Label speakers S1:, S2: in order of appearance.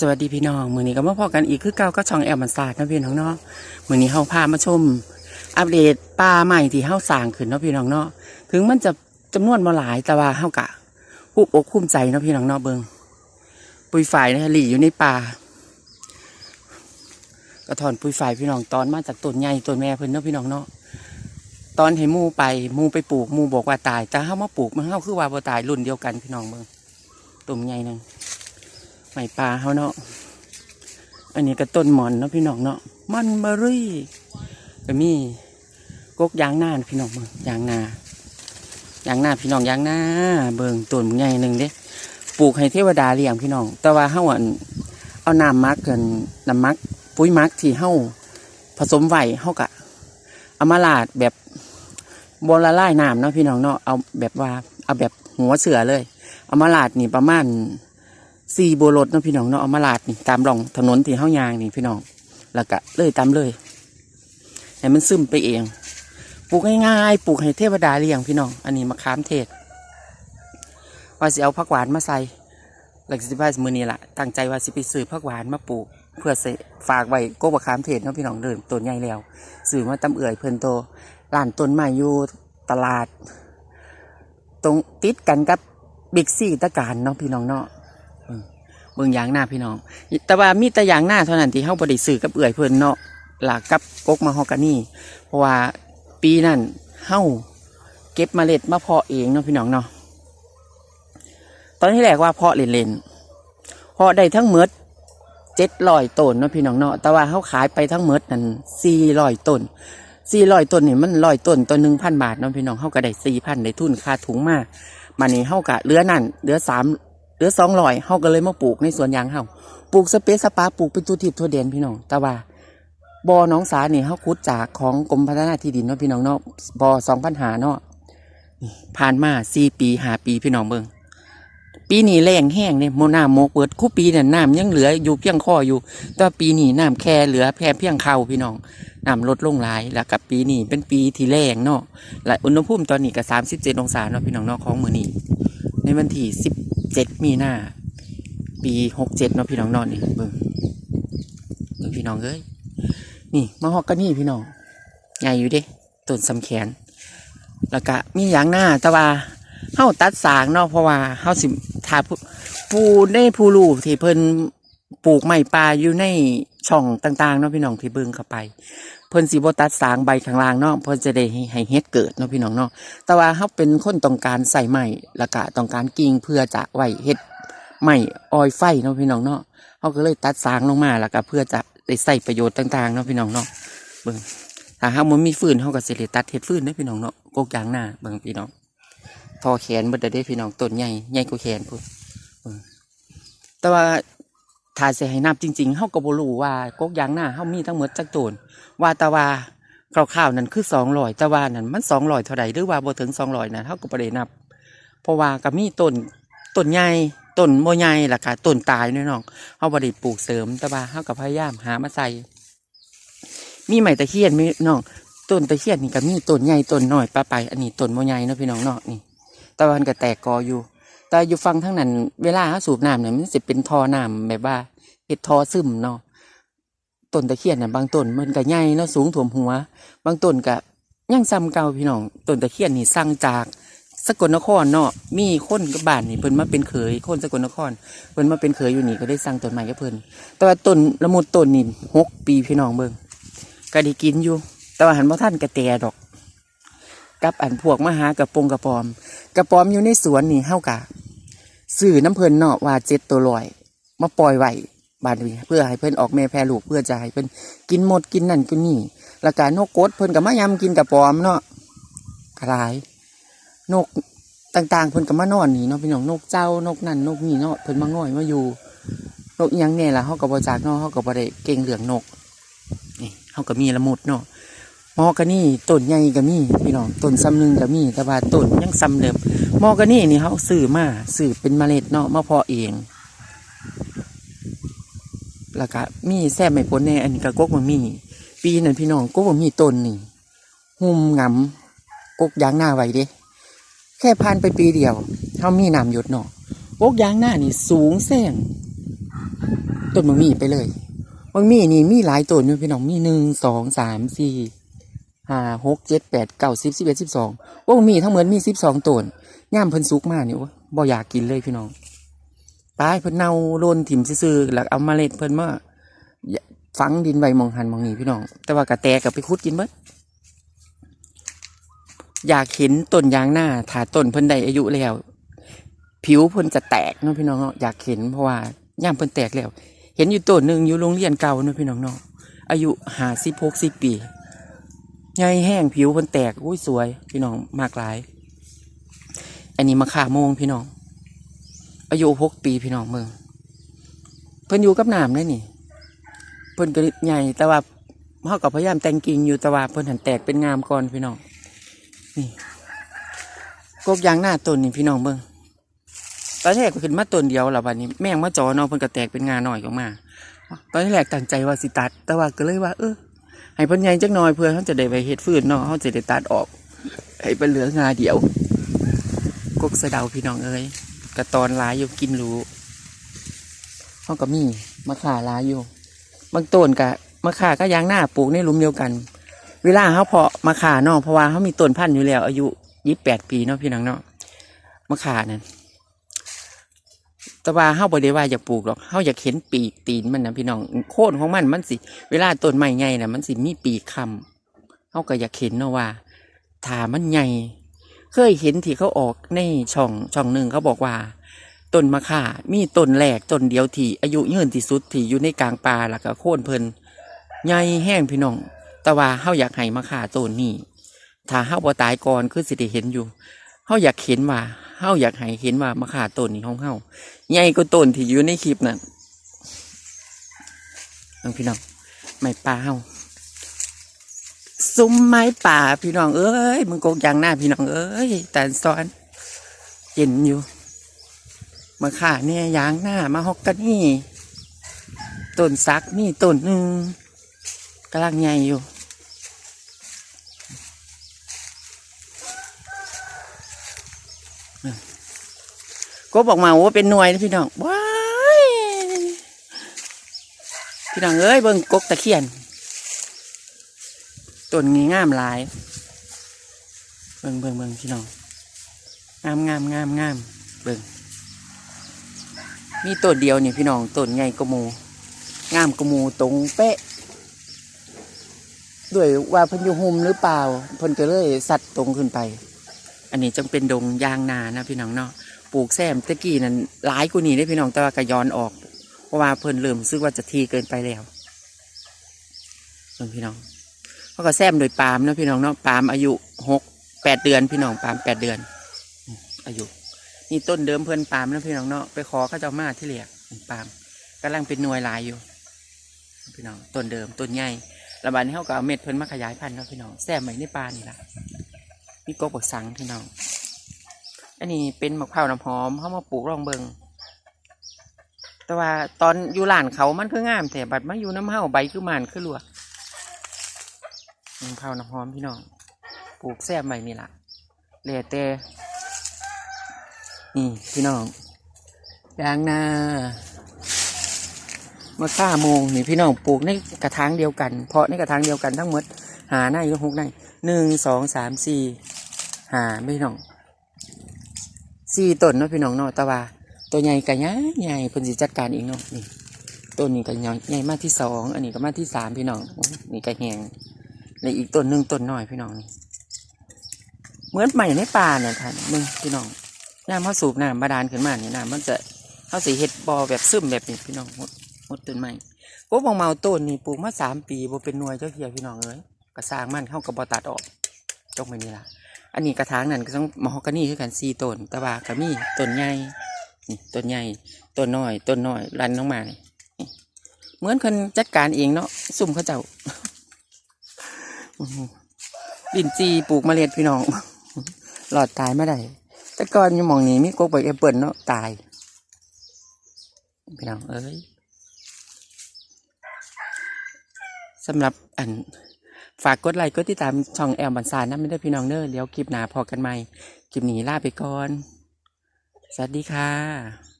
S1: สวัสดีพี่น้องมือนี้ก็มาพอกันอีกคือเก่าก็ช่องแอลมันศาสตร์นะพี่น้องเนาะมือนี้เฮาพามาชม อัปเดตป่าใหม่ที่เฮาสร้างขึ้นเนาะพี่น้องเนาะถึงมันจะจำนวนมาหลายแต่ว่าเฮากะภูมอกภูมิใจเนาะพี่น้องเนาะเบิงปุยฝ่ายนะหลีอยู่ในป่ากระถอนปุยฝ่ายพี่น้องตอนมาจากต้นใหญ่ต้นแม่เพิ่นเนาะพี่น้องเนาะตอนให้มูไปมูไปปลูกมูบอกว่าตายแต่เฮามาปลูกมันเฮาคือว่าบ่ตายรุ่นเดียวกันพี่น้องเบิงต้นใหญ่นึง ไม้ปลาเขาเนาะ อันนี้ก็ต้นหมอนเนาะพี่น้องเนาะ มันเบอรี่ก็มีกกยางหน้าพี่น้องเบิ่งยางนายางหน้าพี่น้องยางหน้าเบิ่งต้นใหญ่หนึ่งเด้ปลูกให้เทวดาเลี้ยงพี่น้อง แต่ว่าเฮาอันเอาน้ำมักกันน้ำมักปุ๋ยมักที่เฮาผสมไว้เฮากะเอามาลาดแบบบนละลายน้ำเนาะพี่น้องเนาะเอาแบบว่าเอาแบบหัวเสือเลย เอามาลาดนี่ประมาณ สี่โบรถเนาะพี่น้องเนาะเอามาลาดนี่ตามร่องถนนที่เฮายางนี่พี่น้อง แล้วก็เลยตามเลยให้มันซึมไปเองปลูกง่ายๆปลูกให้เทวดาเลี้ยงพี่น้อง อันนี้มะขามเทศ ว่าสิเอาผักหวานมาใส่หลักสิบห้ามือนี้ละตั้งใจว่าสิไปซื้อผักหวานมาปลูก เพื่อเสฝากไว้โกบะขามเทศเนาะพี่น้องเดินต้นใหญ่แล้วซื้อมาตำเอื่อยเพิ่นโตร้านต้นไม้อยู่ตลาด ตรงติดกันกับบิ๊กซีตะการเนาะพี่น้องเนาะ เบิ่งยางหน้าพี่น้อง แต่ว่ามีแต่ยางหน้าเท่านั้นที่เฮาบ่ได้ซื้อกับเอื่อยเพิ่นเนาะหลักกับกกมาฮอกกานี่ เพราะว่าปีนั้นเฮาเก็บเมล็ดมาเพาะเองเนาะพี่น้องเนาะตอนที่แรกว่าเพาะเล่นๆเพาะได้ทั้งหมด700ต้นเนาะพี่น้องเนาะแต่ว่าเฮาขายไปทั้งหมดนั่น400ต้น400ต้นนี่มัน100ต้นต้น1,000บาทเนาะพี่น้องเฮาก็ได้4,000ได้ทุนค่าถุงมามานี่เฮาก็เหลือนั่นเหลือ3 เหลือสองร้อยเฮาก็เลยมาปลูกในสวนยางเฮาปลูกสเปซสปาปลูกเป็นตัวทิพย์ตัวเด่นพี่น้องแต่ว่าบ่อน้องสานี่เฮาขุดจากของกรมพัฒนาที่ดินเนาะพี่น้องเนาะบ่อสองพันหาเนาะผ่านมาสี่ปีหาปีพี่น้องเบิ่งปีนี้แรงแห้งเนี่ยโมน้ำโมกเปิดคู่ปีเนี่ยน้ำยังเหลืออยู่เพียงคออยู่ แต่ปีนี้น้ำแค่เหลือแค่เพียงเข่าพี่น้องน้ำลดลงหลายแล้วกับปีนี้เป็นปีที่แรงเนาะและอุณหภูมิตอนนี้ก็สามสิบเจ็ดองศาเนาะพี่น้องเนาะของมือนี้ในวันที่สิบ เจ็ดมีนาปีหกเจ็ดเนาะพี่น้องนอนนี่เบิ่งเบิ่งพี่น้องเอ้ยนี่มะฮอกกานี่พี่น้องใหญ่อยู่เด้ต้นสำแขน แล้วก็มีอย่างหน้าแต่ว่าเฮาตัดสางเนาะเพราะว่าเฮาสิทาผู้ปูได้ผู้ลูกที่เพิ่นปลูกไม้ป่าอยู่ในช่องต่างๆเนาะพี่น้องที่เบิ่งเข้าไป พิ่นสิบ่ตัดสางใบข้างล่างเนาะเพิ่นจะได้ให้ให้เฮ็ดเกิดเนาะพี่น้องเนาะแต่ว่าเขาเป็นคนต้องการใส่ไม้แล้วก็ต้องการกิ่งเพื่อจะไว้เฮ็ดไม้ออยไฟเนาะพี่น้องเนาะเขาก็เลยตัดสางลงมาแล้วก็เพื่อจะได้ใส่ประโยชน์ต่างๆเนาะพี่น้องเนาะเบิ่งถ้าหากมันมีฟืนเขาก็สิได้ตัดเฮ็ดฟืนเนาะพี่น้องเนาะกกยางหน้าเบิ่งพี่น้องทอแขนเบิดได้พี่น้องต้นใหญ่ใหญ่กว่าแขนพุ่นแต่ว่า ถ้าสิให้นับจริงๆเขาก็บ่รู้ว่ากกยางหน้าเขามีทั้งหมดจักต้นว่าแต่ว่าคร่าวๆนั่นคือสองร้อยแต่ว่านั่นมันสองร้อยเท่าใดหรือว่าบ่ถึงสองร้อยนั่นเท่ากับประเด็นับ เพราะว่าก็มีต้นต้นใหญ่ต้นโมใหญ่ล่ะค่ะต้นตายเนาะน้องเฮาบ่ได้ปลูกเสริมแต่ว่าเฮาก็พยายามหามาใส่มีไม้ตะเคียนมีน้องต้นตะเคียนนี่ก็มีต้นใหญ่ต้นน้อยปะไป อันนี้ต้นโมใหญ่เนาะพี่น้องเนาะนี่ต่ว่ามันก็แตกกออยู่ แต่อยู่ฟังทั้งนั้น เวลาเฮาสูบน้ำเนี่ยมันสิเป็นทอน้ำแบบว่าเฮ็ดทอซึมเนาะต้นตะเคียนน่ะบางต้นมันก็ใหญ่เนาะสูงถ่วมหัว บางต้นก็ยังซ้ำเก่าพี่น้องต้นตะเคียนนี่สร้างจากสกลนครเนาะมีคนกับบ้านนี่เพิ่นมาเป็นเขยคนสกลนครเพิ่นมาเป็นเขยอยู่นี่ก็ได้สร้างต้นไม้กับเพิ่นแต่ว่าต้นละมุดต้นนี่หกปีพี่น้องเบิ่งก็ได้กินอยู่ แต่ว่าหันบ่ท่านกระแตดอก กับอันพวกมหากระปงกระปอม กระปอมอยู่ในสวนนี่เฮากะ ซื้อน้ำเพลินเนาะว่าเจ็ดตัวลอยมาปล่อยไว้บานนี้เพื่อให้เพิ่นออกแม่แพรลูกเพื่อจะให้เพิ่นกินหมดกินนั่นกินนี่แล้วก็นกกดเพิ่นก็มายำกินกับปอมเนาะกระไรนกต่างๆเพิ่นก็มานอนนี่เนาะพี่น้องนกเจ้านกนั่นนกนี่เนาะเพิ่นมาง่อยมาอยู่ นกยังเนี่ยละเฮาก็บ่จักเนาะเฮาก็บ่ได้เก่งเรื่องนกนี่เฮาก็มีละมุดเนาะมอกันนี่ต้นใหญ่ก็มีพี่น้องต้นซ้ำหนึ่งก็มีแต่ว่าต้นยังซ้ำเดิม มอกันนี่นี่เฮาซื้อมาซื้อเป็นเมล็ดเนาะมาพาะเองแล้วก็มีแซ่บไม่พ้นแน่อันนี้ก็กกมันมี ปีนั้นพี่น้องกกมันมีต้นนี่หุ่มงำกกยางหน้าไว้เด้แค่ผ่านไปปีเดียวเขามีน้ำหยดเนาะกกยางหน้านี่สูงแซงต้นมังมีไปเลยมังมีนี่มีหลายต้นอยู่พี่น้องมีหนึ่งสองสามสี่ ห้าหกเจ็ดแปดเก้าสิบสิบเอ็ดสิบสองว่ามีทั้งเหมดมีสิบสองต้นย่ามเพิ่นสุกมากนี่โอ้บ่อยากกินเลยพี่น้องตายเพิ่นเน่าโลนถิ่มซื่อๆแล้วเอาเมาเล็ดเพิ่นมาฝังดินไว้หมองหันมองนี้พี่น้อง แต่ว่ากระแตกับไปคุดกินเบิดอยากเห็นต้นยางหน้าถ้าต้นเพิ่นได้อายุแล้ว ผิวเพิ่นจะแตกเนาะพี่น้องเนาะอยากเห็นเพราะว่าย่ามเพิ่นแตกแล้ว เห็นอยู่ต้นหนึ่งอยู่โรงเรียนเก่าเนาะพี่น้องเนาะอายุห้าสิบหกสิบปี ใหญ่แห้งผิวเพิ่นแตกอุ้ยสวย พี่น้องมากหลาย อันนี้มะข่าโมงพี่น้อง อายุหกปีพี่น้องเมืองเพิ่นอยู่กับน้ำเลยนี่ เพิ่นก็ใหญ่แต่ว่าเขาก็พยายามแต่งกิ่งอยู่แต่ว่าเพิ่นหันแตกเป็นงามก่อนพี่น้องนี่กกยางหน้าต้นนี่พี่น้องเบิ่งตอนแรกก็ขึ้นมาต้นเดียวแล้วบัดนี้แม่งมาจอเนาะเพิ่นก็แตกเป็นงาหน่อยออกมา ตอนแรกตั้งใจว่าสิตัด แต่ว่าก็เลยว่า เออ ให้พิ่นใหญ่จักหน่อยเพื่อเขาจะได้ไปเฮ็ดฟืนเนาะเขาจะได้ตัดออกให้เป็นเหลืองาเดียวกกสะเดาพี่น้องเอ้ยกระตอนลายอยู่กินรู้เขาก็มีมะข่าลายอยู่บางต้นกะมะข่าก็ยางหน้าปลูกในหลุมเดียวกัน เวลาเขาเพาะมะข่าเนาะเพราะว่าเขามีต้นพันธุ์อยู่แล้ว อายุยี่สิบแปดปีเนาะพี่น้องเนาะมะข่านั่น แต่ว่าเฮาบ่ได้ว่าอยากปลูกหรอกเฮาอยากเห็นปีกตีนมันนะพี่น้องโค่นของมันมันสิ เวลาต้นไม้ใหญ่น่ะมันสิมีปีกคำเฮาก็อยากเห็นเนาะว่าถ้ามันใหญ่ เคยเห็นที่เขาออกในช่องช่องหนึ่งเขาบอกว่าต้นมะข่ามีต้นแรกต้นเดียวที่อายุยืนที่สุดที่อยู่ในกลางป่าแล้วก็โค่นเพิ่นใหญ่แห้งพี่น้องแต่ว่าเฮาอยากให้มะข่าต้นนี้ถ้าเฮาบ่ตายก่อนคือสิได้เห็นอยู่ เฮาอยากเห็นว่าเฮาอยากให้เห็นว่ามะข่าต้นนี้ของเฮาใหญ่กว่าต้นที่อยู่ในคลิปนั่นน้องพี่น้องไม้ป่าเฮาซุ้มไม้ป่าพี่น้องเอ้ยมึงโกงยางหน้าพี่น้องเอ้ยแต่ซ้อนเย็นอยู่มาข่าเนี่ยยางหน้ามาฮอกกันนี่ต้นซักนี่ต้นหนึ่งกำลังใหญ่อยู่ ก็บอกมาว่าเป็นหน่วยนะพี่น้องว้ายพี่น้องเอ้ยเบิ่งกกตะเคียนต้นงี้งามหลาย เบิ่งเบิ่งเบิ่งพี่น้องงามงามงามงามเบิ่งมีต้นเดียวนี่พี่น้องต้นใหญ่กมูงามกมูตรงเป๊ะ ด้วยว่าพิ่นยู่หุมหรือเปล่าพิ่นก็เลยสัตว์ตรงขึ้นไป อันนี้จังเป็นดงยางนานะพี่น้องเนาะ ปลูกแซมตะกี้นั่นหลายกว่านี้ได้พี่น้องแต่ว่าก็ย้อนออก เพราะว่าเพิ่นเริ่มซึกว่าจะทีเกินไปแล้วเพิ่นพี่น้องเขาก็แซมโดยปาล์มเนาะพี่น้องเนาะปาล์มอายุหกแปดเดือนพี่น้องปาล์มแปดเดือน อายุนี่ต้นเดิมเพิ่นปาล์มเนาะพี่น้องเนาะไปขอเขาเจ้ามาที่เหลียกปาล์มกำลังเป็นหน่วยลายอยู่ พี่น้องต้นเดิมต้นใหญ่แล้วบัดนี้เขาก็เอาเม็ดเพิ่นมาขยายพันธุ์เนาะพี่น้องแซมไว้ในป่านี่ล่ะมีกบกสังพี่น้อง อันนี้เป็นมะพร้าวน้ำหอมเขามาปลูกรองเบิงแต่ว่าตอนอยู่หลานเขามันคืองามแต่บัดมาอยู่น้ำเฮาใบคือมันคือหลวกมะพร้าวน้ำหอมพี่น้องปลูกแซ่บใหม่นี่ล่ะเหลยแต่นี่พี่น้องยางนามะข่าโมงนี่พี่น้องปลูกในกระถางเดียวกัน เพาะในกระถางเดียวกันทั้งหมดหาในก็หกในหนึ่งสองสามสี่หาไม่น้อง สี่ต้นเนาะพี่น้องเนาะแต่ว่าตัวใหญ่กันใหญ่ใหญ่เพิ่นสิจัดการเองเนาะนี่ต้นนี้ก็ใหญ่ใหญ่มากที่สองอันนี้ก็มากที่สามพี่น้องนี่ก็แหงแล้วอีกต้นหนึ่งต้นน้อยพี่น้องนี่เหมือนใหม่ในป่าเนี่ยท่านมึงพี่น้องน้ำเขาสูบน้ำบาดาลขึ้นมาเนี่ยน้ำมันจะเขาสีเห็ดบอแบบซึมแบบนี้พี่น้องหมดหมดต้นใหม่กบองเมาต้นนี่ปลูกมาสามปีบ่เป็นหน่วยเจ้าเทียพี่น้องเอ้ยกระสร้างมันเข้ากับบอตัดออกจงไปนี่ละ อันนี้กระถางนั่นก็ต้องมอฮอกกานี่คือกันสี่ต้นแต่ว่าก็มีต้นใหญ่นี่ต้นใหญ่ต้นน้อยต้นน้อยรันลงมานี่เหมือนคนจัดการเองเนาะซุ่มเขาเจ้าดินจีปลูกมเมล็ดพี่น้อง หลอดตายไม่ได้แต่ก่อนอยังมองนี้มีกกใบแอปเปิลเนาะตาย พี่น้องเอ้ยสำหรับอัน ฝากกดไลค์กดติดตามช่องแอลบันซานนะไม่ได้อพี่น้องเนอร์เดี๋ยวคลิปหน้าพอกันใหม่ คลิปนี้ลาไปก่อน สวัสดีค่ะ